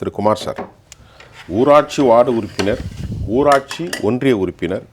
திரு Kumar sir. ஊராட்சி ward உறுப்பினர் ஊராட்சி ஒன்றிய உறுப்பினர்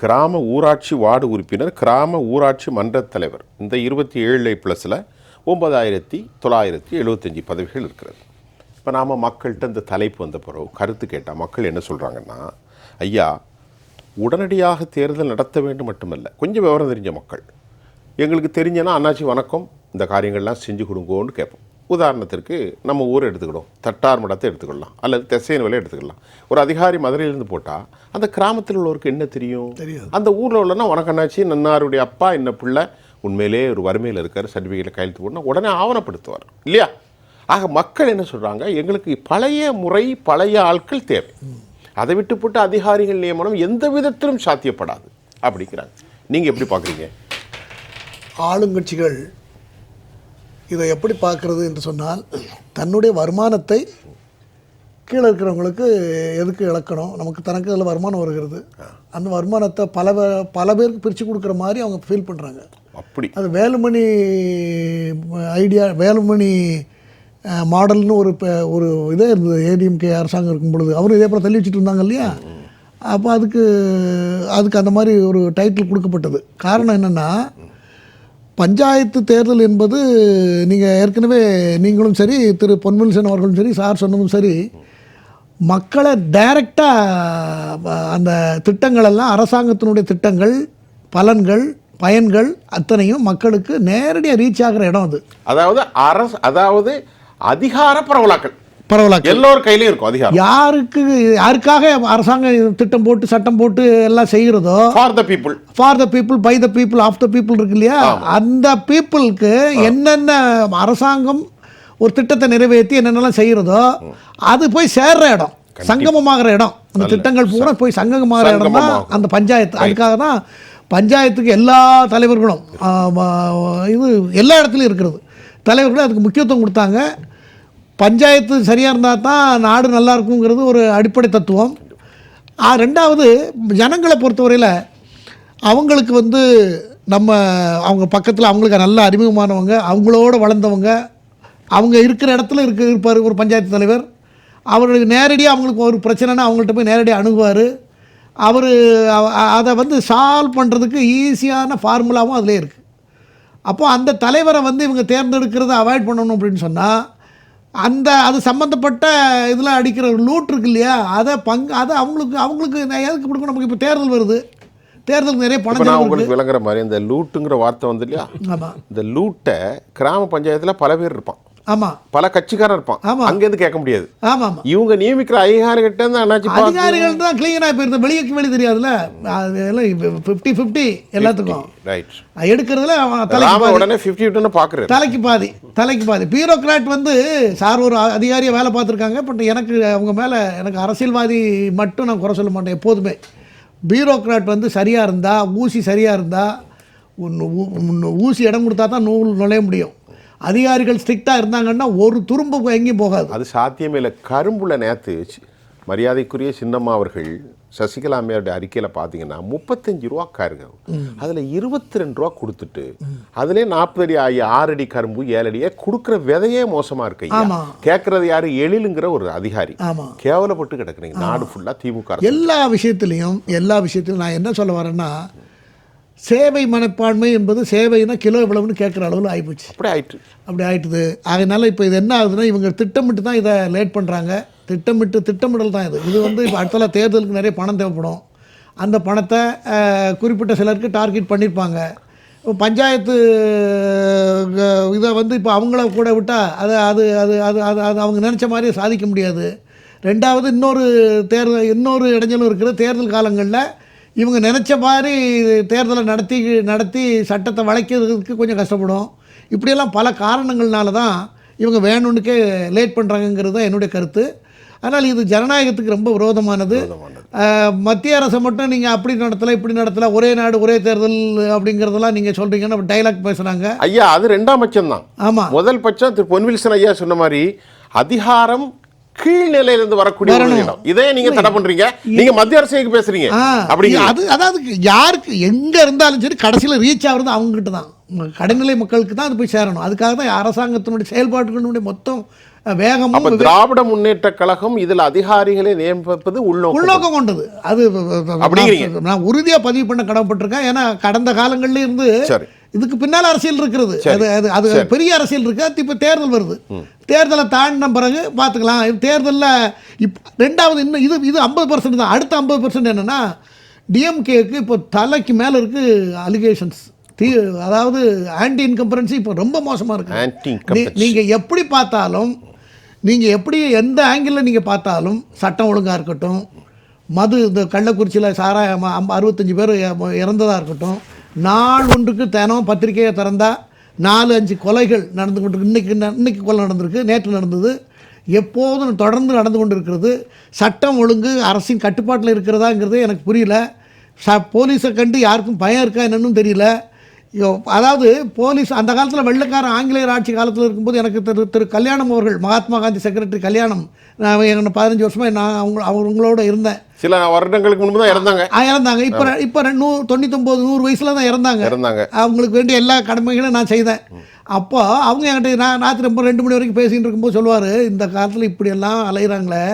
கிராம ஊராட்சி வார்டு உறுப்பினர் கிராம ஊராட்சி மன்றத் தலைவர். இந்த இருபத்தி ஏழு ப்ளஸில் ஒன்பதாயிரத்தி தொள்ளாயிரத்தி எழுபத்தஞ்சி பதவிகள் இருக்கிறது. இப்போ நாம் மக்கள்கிட்ட இந்த தலைப்பு வந்த பிறகு கருத்து கேட்டால் மக்கள் என்ன சொல்கிறாங்கன்னா ஐயா உடனடியாக தேர்தல் நடத்த வேண்டும் மட்டுமல்ல கொஞ்சம் விவரம் தெரிஞ்ச மக்கள். எங்களுக்கு தெரிஞ்சனா அண்ணாச்சி வணக்கம் இந்த காரியங்கள்லாம் செஞ்சு கொடுங்கோன்னு கேட்போம். உதாரணத்திற்கு நம்ம ஊர் எடுத்துக்கிடும் தட்டார் மடத்தை எடுத்துக்கலாம் அல்லது திசையன் விலை எடுத்துக்கலாம் ஒரு அதிகாரி மதுரையிலேருந்து போட்டால் அந்த கிராமத்தில் உள்ளவருக்கு என்ன தெரியும்? தெரியாது. அந்த ஊரில் உள்ளனா வணக்கம் அண்ணாச்சி நன்னாருடைய அப்பா என்ன பிள்ளை? உண்மையிலே ஒரு வறுமையில் இருக்கார் சர்டிஃபிகேட்டில் கையெழுத்து போடணும் உடனே ஆவணப்படுத்துவார். இல்லையா? ஆக மக்கள் என்ன சொல்கிறாங்க எங்களுக்கு பழைய முறை பழைய ஆட்கள் தேவை. அதை விட்டு போட்டு அதிகாரிகள் நியமனம் எந்த விதத்திலும் சாத்தியப்படாது. அப்படிங்கிறாங்க. நீங்கள் எப்படி பார்க்குறீங்க ஆளுங்கட்சிகள் இதை எப்படி பார்க்கறது என்று சொன்னால் தன்னுடைய வருமானத்தை கீழே இருக்கிறவங்களுக்கு எதுக்கு இழக்கணும்? நமக்கு தனக்கு அதில் வருமானம் வருகிறது. அந்த வருமானத்தை பல பல பேருக்கு பிரித்து கொடுக்குற மாதிரி அவங்க ஃபீல் பண்ணுறாங்க அப்படி. அது வேலுமணி ஐடியா வேலுமணி மாடல்னு ஒரு ஒரு இதே இருந்தது. ஏடிஎம்கே அரசாங்கம் இருக்கும் பொழுது. அவரும் இதே போல் தள்ளி வச்சுட்டு இருந்தாங்க இல்லையா? அப்போ அதுக்கு அதுக்கு அந்த மாதிரி ஒரு டைட்டில் கொடுக்கப்பட்டது. காரணம் என்னென்னா பஞ்சாயத்து தேர்தல் என்பது நீங்கள் ஏற்கனவே நீங்களும் சரி திரு பொன்முனிசன் அவர்களும் சரி சார் சொன்னதும் சரி மக்களை டைரக்டாக அந்த திட்டங்களெல்லாம் அரசாங்கத்தினுடைய திட்டங்கள் பலன்கள் பயன்கள் அத்தனையும் மக்களுக்கு நேரடியாக ரீச் ஆகிற இடம் அது. அதாவது அரசு அதாவது அதிகார பரவலாக்கள் பரவலாக்க எல்லோர் கையிலையும் இருக்கும் அதிகாரம். யாருக்கு யாருக்காக அரசாங்கம் திட்டம் போட்டு சட்டம் போட்டு எல்லாம் செய்கிறதோ for the people for the people by the people of the people இருக்கு இல்லையா? அந்த பீப்புளுக்கு என்னென்ன அரசாங்கம் ஒரு திட்டத்தை நிறைவேற்றி என்னென்னலாம் செய்கிறதோ அது போய் சேர்ற இடம். சங்கமமாகிற இடம். அந்த திட்டங்கள் பூரா போய் சங்கமமாகிற இடம் தான். அந்த பஞ்சாயத்து. அதுக்காக தான் பஞ்சாயத்துக்கு எல்லா தலைவர்களும் இது எல்லா இடத்துலையும் இருக்கிறது. தலைவர்களும் அதுக்கு முக்கியத்துவம் கொடுத்தாங்க. பஞ்சாயத்து சரியாக இருந்தால் தான் நாடு நல்லா இருக்குங்கிறது ஒரு அடிப்படை தத்துவம். ரெண்டாவது ஜனங்களை பொறுத்தவரையில் அவங்களுக்கு வந்து நம்ம அவங்க பக்கத்தில் அவங்களுக்கு நல்ல அறிமுகமானவங்க அவங்களோட வளர்ந்தவங்க அவங்க இருக்கிற இடத்துல இருக்க இருப்பார் ஒரு பஞ்சாயத்து தலைவர். அவர்களுக்கு நேரடியாக அவங்களுக்கு ஒரு பிரச்சனைனா அவங்கள்ட்ட போய் நேரடியாக அணுகுவார். அவர் அதை வந்து சால்வ் பண்ணுறதுக்கு ஈஸியான ஃபார்முலாவும் அதிலே இருக்குது அப்போது அந்த தலைவரை வந்து இவங்க தேர்ந்தெடுக்கிறத அவாய்ட் பண்ணணும் அப்படின்னு சொன்னால் அந்த அது சம்மந்தப்பட்ட இதில் அடிக்கிற லூட் இருக்கு இல்லையா அதை பங்கு அதை அவங்களுக்கு அவங்களுக்கு நான் எதுக்கு கொடுக்கணும்? நமக்கு இப்போ தேர்தல் வருது. தேர்தலுக்கு நிறைய பணம் நான் உங்களுக்கு விளங்குற மாதிரி இந்த லூட்டுங்கிற வார்த்தை வந்து இல்லையா? ஆமாம் இந்த லூட்டை கிராம பஞ்சாயத்தில் பல பேர் இருப்பான். ஆமாம் பல கட்சிக்காரன் இருப்பான். ஆமா. அங்கேருந்து கேட்க முடியாது. ஆமாம் ஆமாம் இவங்க நியமிக்கிற அதிகாரிகிட்ட இருந்து அண்ணாச்சி அதிகாரிகள் தான் கிளீனாக போயிருந்த வெளியே வெளியே தெரியாதுல்ல? அதெல்லாம் ஃபிஃப்டி ஃபிஃப்டி எல்லாத்துக்கும். ரைட் எடுக்கிறதுல அவன் உடனே ஃபிஃப்டி ஃபிஃப்டின்னு பார்க்குறாரு தலைக்கு பாதி தலைக்கு பாதி. பியூரோக்ராட் வந்து சார் ஒரு அதிகாரியை வேலை பார்த்துருக்காங்க பட் எனக்கு அவங்க மேலே எனக்கு அரசியல்வாதி மட்டும் நான் குறை சொல்ல மாட்டேன் எப்போதுமே. பியூரோக்ராட் வந்து சரியாக இருந்தால் ஊசி சரியாக இருந்தால் ஊசி இடம் கொடுத்தா தான் நூல் நுழைய முடியும். அதிகாரிகள் ஸ்ட்ரிக்டாக இருந்தாங்கன்னா ஒரு துரும்பு எங்கேயும் போகாது. அது சாத்தியமே இல்லை. கரும்புல நேத்து மரியாதைக்குரிய சின்னம்மா அவர்கள் சசிகலா அம்மையாருடைய அறிக்கையில் பார்த்தீங்கன்னா முப்பத்தஞ்சு ரூபா கருங்க அதில் இருபத்தி ரெண்டு ரூபா கொடுத்துட்டு அதுலேயே நாற்பது அடி ஆகி ஆறு அடி கரும்பு ஏழு அடியே கொடுக்குற விதையே மோசமாக இருக்கு. கேட்கறது யாரு? எழிலுங்கிற ஒரு அதிகாரி. கேவலப்பட்டு கிடக்குறீங்க. நாடு ஃபுல்லாக திமுக. எல்லா விஷயத்துலையும் எல்லா விஷயத்திலும் நான் என்ன சொல்ல வரேன்னா சேவை மனப்பான்மை என்பது சேவைனா கிலோ இவ்வளவுன்னு கேட்குற அளவில் ஆகிப்போச்சு அப்படி ஆயிட்டு. அப்படி ஆயிட்டுது. அதனால இப்போ இது என்ன ஆகுதுன்னா இவங்க திட்டமிட்டு தான் இதை லேட் பண்ணுறாங்க திட்டமிட்டு திட்டமிடல் தான் இது. இது வந்து இப்போ அடுத்தல தேர்தலுக்கு நிறைய பணம் தேவைப்படும். அந்த பணத்தை குறிப்பிட்ட சிலருக்கு டார்கெட் பண்ணியிருப்பாங்க இப்போ பஞ்சாயத்து இதை வந்து இப்போ அவங்கள கூட விட்டால் அது அது அது அது அது அது அவங்க நினச்ச மாதிரி சாதிக்க முடியாது. ரெண்டாவது இன்னொரு தேர்தல் இன்னொரு இடைஞ்சலும் இருக்குது தேர்தல் காலங்களில் இவங்க நினச்ச மாதிரி தேர்தலை நடத்தி நடத்தி சட்டத்தை வளைக்கிறதுக்கு கொஞ்சம் கஷ்டப்படும். இப்படியெல்லாம் பல காரணங்கள்னால தான் இவங்க வேணும்னுக்கே லேட் பண்ணுறாங்கங்கிறது தான் என்னுடைய கருத்து. அதனால் இது ஜனநாயகத்துக்கு ரொம்ப விரோதமானது. மத்திய அரசை மட்டும் நீங்கள் அப்படி நடத்தலை இப்படி நடத்தலை ஒரே நாடு ஒரே தேர்தல் அப்படிங்கிறதெல்லாம் நீங்கள் சொல்கிறீங்கன்னு டைலாக் பேசுகிறாங்க ஐயா அது ரெண்டாம் பட்சம் தான் ஆமாம் முதல் பட்சம் திரு பொன்வில்சன் ஐயா சொன்ன மாதிரி அதிகாரம் கீழ்நிலையில இருந்து வரக்கூடிய. இடம். இதே நீங்க தடை பண்றீங்க. நீங்க மத்திய அரசுக்கு பேசுறீங்க. ஆ, அப்படிங்க. அது அதாவது யாருக்கு எங்கே இருந்தாலும் சரி கடைசியில் ரீச் ஆகுறது அவங்ககிட்ட தான். ம- கடைநிலை மக்களுக்கு தான் அது போய் சேரணும். அதுக்காக தான் அரசாங்கத்தினுடைய செயல்பாட்டுகளுடைய மொத்தம் வேகமும் திராவிட முன்னேற்ற கழகம் இதுல அதிகாரிகளை நியமிப்பது உள்நோக்கம். உள்நோக்கம் கொண்டது. அது. நான் உறுதியாக பதிவு பண்ண கடமைப்பட்டிருக்கேன். ஏன்னா கடந்த காலங்கள்ல இருந்து சரி. இதுக்கு பின்னால் அரசியல் இருக்கிறது. அது அது அது. பெரிய அரசியல் இருக்கு? அது இப்போ தேர்தல் வருது. தேர்தலை தாண்டின பிறகு பார்த்துக்கலாம். தேர்தலில் இப் ரெண்டாவது இன்னும் இது இது ஐம்பது பர்சன்ட் தான். அடுத்த ஐம்பது பர்சன்ட் என்னென்னா டிஎம்கேக்கு இப்போ தலைக்கு மேலே இருக்கு அலிகேஷன்ஸ் தீ அதாவது ஆன்டி இன்கம்பரன்சி இப்போ ரொம்ப மோசமாக இருக்கு. ஆன்டி நீ- நீங்க எப்படி பார்த்தாலும் நீங்க எப்படி எந்த ஆங்கிளில் நீங்க பார்த்தாலும் சட்டம் ஒழுங்கா இருக்கட்டும் மது இந்த கள்ளக்குறிச்சியில் சாராயம் அறுபத்தஞ்சு பேர் இ- இறந்ததா இருக்கட்டும் நாள் ஒன்றுக்கு தினம் பத்திரிக்கையை திறந்தால் நாலு அஞ்சு கொலைகள் நடந்து கொண்டு இன்றைக்கி இன்னைக்கு கொலை நடந்திருக்கு. நேற்று நடந்தது. எப்போதும் தொடர்ந்து நடந்து கொண்டு இருக்கிறது சட்டம் ஒழுங்கு அரசின் கட்டுப்பாட்டில் இருக்கிறதாங்கிறது எனக்கு புரியல. ச போலீஸை கண்டு யாருக்கும் பயம் இருக்கா என்னன்னு தெரியல. அதாவது போலீஸ் அந்த காலத்தில் வெள்ளைக்காரன் ஆங்கிலேயர் ஆட்சி காலத்தில் இருக்கும்போது எனக்கு திரு திரு கல்யாணம் அவர்கள் மகாத்மா காந்தி செக்ரட்டரி கல்யாணம். நான் எனக்கு பதினஞ்சு வருஷமாக நான் அவங்க அவங்களோட இருந்தேன். சில வருடங்களுக்கு முன்பு தான் இறந்தாங்க. ஆ, இறந்தாங்க. இப்போ இப்போ நூ தொண்ணூத்தொம்பது நூறு வயசில் தான் இறந்தாங்க. இறந்தாங்க. அவங்களுக்கு வேண்டிய எல்லா கடமைகளும் நான் செய்தேன். அப்போ அவங்க என்கிட்ட நான் ராத்திரி ரொம்ப ரெண்டு மணி வரைக்கும் பேசிகிட்டு இருக்கும்போது சொல்லுவார் இந்த காலத்தில் இப்படியெல்லாம் அலைகிறாங்களே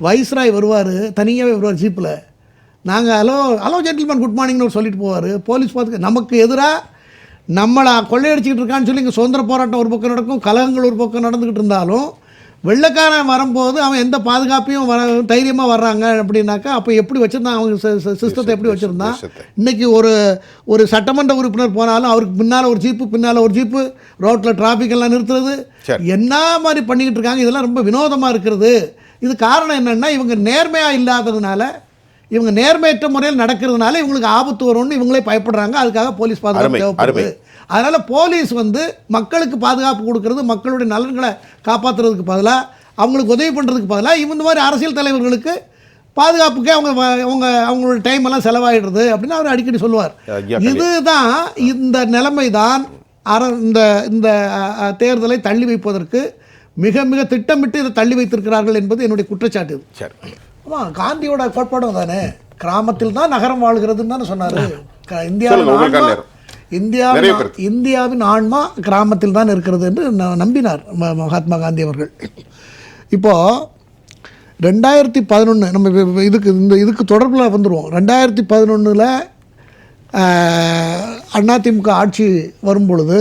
வைஸ்ராய் வருவார் தனியாகவே வருவார் ஜீப்பில் நாங்கள் ஹலோ ஹலோ ஜென்டில்மேன் குட் மார்னிங்னு சொல்லிட்டு போவார். போலீஸ் பார்த்துக்க நமக்கு எதிராக நம்மளை கொள்ளையடிச்சிக்கிட்டு இருக்கான்னு சொல்லி இங்கே சுதந்திர போராட்டம் ஒரு பக்கம் நடக்கும் கலகங்கள் ஒரு பக்கம் நடந்துக்கிட்டு இருந்தாலும் வெள்ளைக்காரன் வரும்போது அவன் எந்த பாதுகாப்பையும் வர தைரியமாக வர்றாங்க அப்படின்னாக்கா அப்போ எப்படி வச்சுருந்தான் அவங்க சிஸ்டத்தை எப்படி வச்சுருந்தான். இன்னைக்கு ஒரு ஒரு சட்டமன்ற உறுப்பினர் போனாலும் அவருக்கு பின்னால் ஒரு ஜீப்பு பின்னால் ஒரு ஜீப்பு ரோட்டில் டிராஃபிக் எல்லாம் நிறுத்துறது. என்ன மாதிரி பண்ணிக்கிட்டு இருக்காங்க? இதெல்லாம் ரொம்ப வினோதமாக இருக்கிறது. இது காரணம் என்னென்னா இவங்க நேர்மையாக இல்லாததுனால இவங்க நேர்மையற்ற முறையில் நடக்கிறதுனால இவங்களுக்கு ஆபத்து வரும்னு இவங்களே பயப்படுறாங்க. அதுக்காக போலீஸ் பாதுகாப்பு தேவைப்படுது. அதனால் போலீஸ் வந்து மக்களுக்கு பாதுகாப்பு கொடுக்கறது மக்களுடைய நலன்களை காப்பாற்றுறதுக்கு பதிலாக அவங்களுக்கு உதவி பண்ணுறதுக்கு பதிலாக இந்த மாதிரி அரசியல் தலைவர்களுக்கு பாதுகாப்புக்கே அவங்க அவங்க அவங்களோட டைம் எல்லாம் செலவாயிடுறது அப்படின்னு அவர் அடிக்கடி சொல்லுவார். இதுதான் இந்த நிலைமை தான் அர இந்த இந்த தேர்தலை தள்ளி வைப்பதற்கு மிக மிக திட்டமிட்டு இதை தள்ளி வைத்திருக்கிறார்கள் என்பது என்னுடைய குற்றச்சாட்டு சரி. ஆமாம் காந்தியோட கோட்பாடும் தானே கிராமத்தில் தான் நகரம் வாழ்கிறதுன்னு தானே சொன்னார். சொல்லுங்க, இந்தியாவின். இந்தியாவின் ஆன்மா கிராமத்தில் தான் இருக்கிறது என்று ந- நம்பினார் மகாத்மா காந்தி அவர்கள். இப்போது ரெண்டாயிரத்தி பதினொன்று நம்ம இதுக்கு இந்த இதுக்கு தொடர்பில் வந்துடுவோம் ரெண்டாயிரத்தி பதினொன்றில் அதிமுக ஆட்சி வரும் பொழுது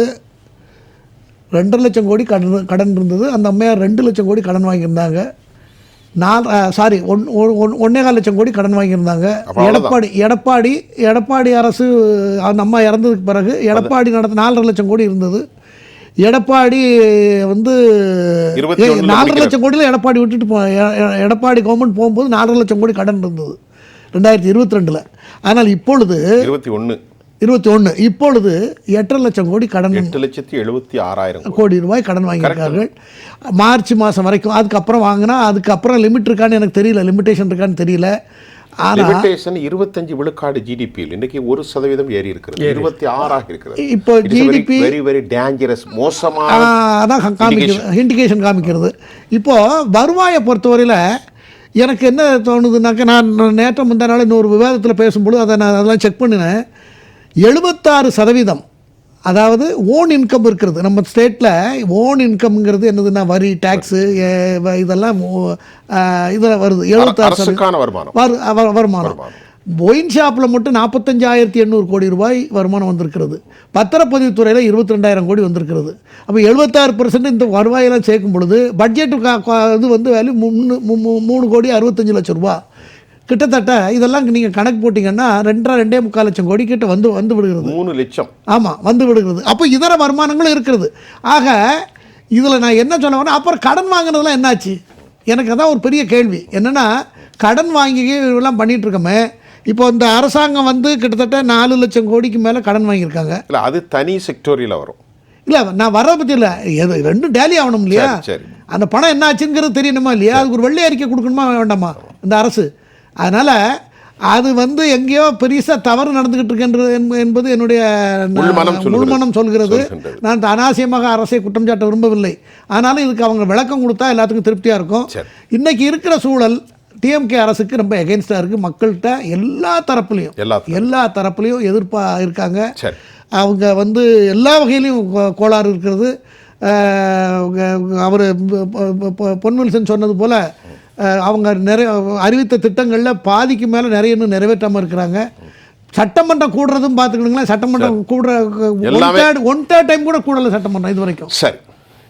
ரெண்டரை லட்சம் கோடி கடன் கடன் இருந்தது. அந்த அம்மையார் ரெண்டு லட்சம் கோடி கடன் வாங்கியிருந்தாங்க. நாலு சாரி ஒன் ஒன் ஒன்னே கால் லட்சம் கோடி கடன் வாங்கியிருந்தாங்க. எடப்பாடி எடப்பாடி எடப்பாடி அரசு அந்த அம்மா இறந்ததுக்கு பிறகு எடப்பாடி நடத்த நாலரை லட்சம் கோடி இருந்தது எடப்பாடி வந்து நாலரை. லட்சம் கோடியில் எடப்பாடி விட்டுட்டு போ எடப்பாடி கவர்மெண்ட் போகும்போது நாலரை லட்சம் கோடி கடன் இருந்தது ரெண்டாயிரத்தி இருபத்தி ரெண்டில் ஆனால் இப்பொழுது இருபத்தி ஒன்று இருபத்தி ஒன்று இப்பொழுது எட்டரை லட்சம் கோடி கடன் எட்டு லட்சத்தி எழுபத்தி ஆறாயிரம் கோடி. ரூபாய் கடன் வாங்கியிருக்கார்கள். மார்ச் மாதம் வரைக்கும் அதுக்கப்புறம் வாங்கினா அதுக்கப்புறம் லிமிட் இருக்கான்னு எனக்கு தெரியல லிமிட்டேஷன் இருக்கான்னு தெரியல. ஆனால் லிமிட்டேஷன் இருபத்தஞ்சு விழுக்காடு ஜிடிபியில் இன்னைக்கு ஒரு சதவீதம் ஏறி இருக்கிறது. இருபத்தி ஆறாக இருக்கிறது. இப்போ GDP வெரி வெரி டேஞ்சரஸ் மோசமான அதான் காமிக்கிறது இண்டிகேஷன் காமிக்கிறது. இப்போது வருவாயை பொறுத்தவரையில் எனக்கு என்ன தோணுதுனாக்கா நான் நேற்று முந்தா நாள் இன்னொரு விவாதத்தில் பேசும்பொழுது அதை நான் அதெல்லாம் செக் பண்ணினேன். எழுபத்தாறு சதவீதம். அதாவது ஓன் இன்கம் இருக்கிறது. நம்ம ஸ்டேட்டில் ஓன் இன்கம்ங்கிறது என்னதுன்னா வரி டேக்ஸு இதெல்லாம் இதில் வருது. எழுபத்தாறு சதவீதம். வருமானம். ஒயின் ஷாப்பில் மட்டும் நாற்பத்தஞ்சாயிரத்தி எண்ணூறு கோடி ரூபாய் வருமானம் வந்திருக்கிறது. பத்திரப்பதிவுத்துறையில் இருபத்தி ரெண்டாயிரம் கோடி வந்திருக்கிறது. அப்போ எழுபத்தாறு பர்சன்ட் இந்த வருவாயெல்லாம் சேர்க்கும் பொழுது கா- இது வந்து வேல்யூ மூணு மூணு கோடி அறுபத்தஞ்சு லட்சம் ரூபா கிட்டத்தட்ட இதெல்லாம் நீங்கள் கணக்கு போட்டிங்கன்னா ரெண்டரை ரெண்டே முக்கால் லட்சம் கோடி கிட்ட வந்து வந்து விடுகிறது. மூணு லட்சம். ஆமாம் வந்து விடுகிறது. அப்போ இதர வருமானங்களும் இருக்கிறது. ஆக இதில் நான் என்ன சொல்ல வரேன் அப்புறம் கடன் வாங்கினதெல்லாம் என்னாச்சு? எனக்கு அதான் ஒரு பெரிய கேள்வி. என்னென்னா கடன் வாங்கி எல்லாம் பண்ணிட்டு இருக்கோமே இப்போ இந்த அரசாங்கம் வந்து கிட்டத்தட்ட நாலு லட்சம் கோடிக்கு மேலே கடன் வாங்கியிருக்காங்க. இல்ல அது தனி செக்டோரியல வரும். இல்லை நான் வர்றதை பற்றி இல்லை. எது ரெண்டும் டேலி ஆகணும் இல்லையா? சரி. அந்த பணம் என்ன ஆச்சுங்கிறது தெரியணுமா இல்லையா? அதுக்கு ஒரு வெள்ளை அறிக்கை கொடுக்கணுமா வேண்டாமா? இந்த அரசு. அதனால் அது வந்து எங்கேயோ பெருசாக தவறு நடந்துக்கிட்டு இருக்கின்றது என்ப- என்பது என்னுடைய உள்மனம் சொல்கிறது. நான் அனாவசியமாக அரசை குற்றம் சாட்ட விரும்பவில்லை. ஆனாலும் இதுக்கு அவங்க விளக்கம் கொடுத்தா எல்லாத்துக்கும் திருப்தியாக இருக்கும். சரி. இன்னைக்கு இருக்கிற சூழல் டிஎம்கே அரசுக்கு ரொம்ப எகென்ஸ்டாக இருக்குது மக்கள்கிட்ட எல்லா தரப்புலையும் எல்லா தரப்புலையும். எதிர்ப்பாக இருக்காங்க. அவங்க வந்து எல்லா வகையிலையும் கோளாறு இருக்கிறது. அவர் பொன்வில்சன் சொன்னது போல் அவங்க நிறைய அறிவித்த திட்டங்களில் பாதிக்கு மேலே நிறைய இன்னும் நிறைவேற்றாமல் இருக்கிறாங்க. சட்டமன்றம் கூடுறதும் பார்த்துக்கிடுங்களேன் சட்டமன்றம் கூடுற one third one third time கூட கூடல சட்டமன்றம் இது வரைக்கும். சரி.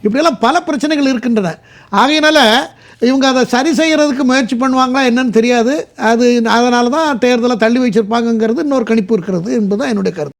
இப்படியெல்லாம் பல பிரச்சனைகள் இருக்கின்றன. ஆகையினால இவங்க அதை சரி செய்யறதுக்கு முயற்சி பண்ணுவாங்களா என்னன்னு தெரியாது. அது அதனால தான் தேர்தலை தள்ளி வச்சிருப்பாங்கங்கிறது இன்னொரு கணிப்பு இருக்கிறது என்பதுதான் என்னுடைய கருத்து.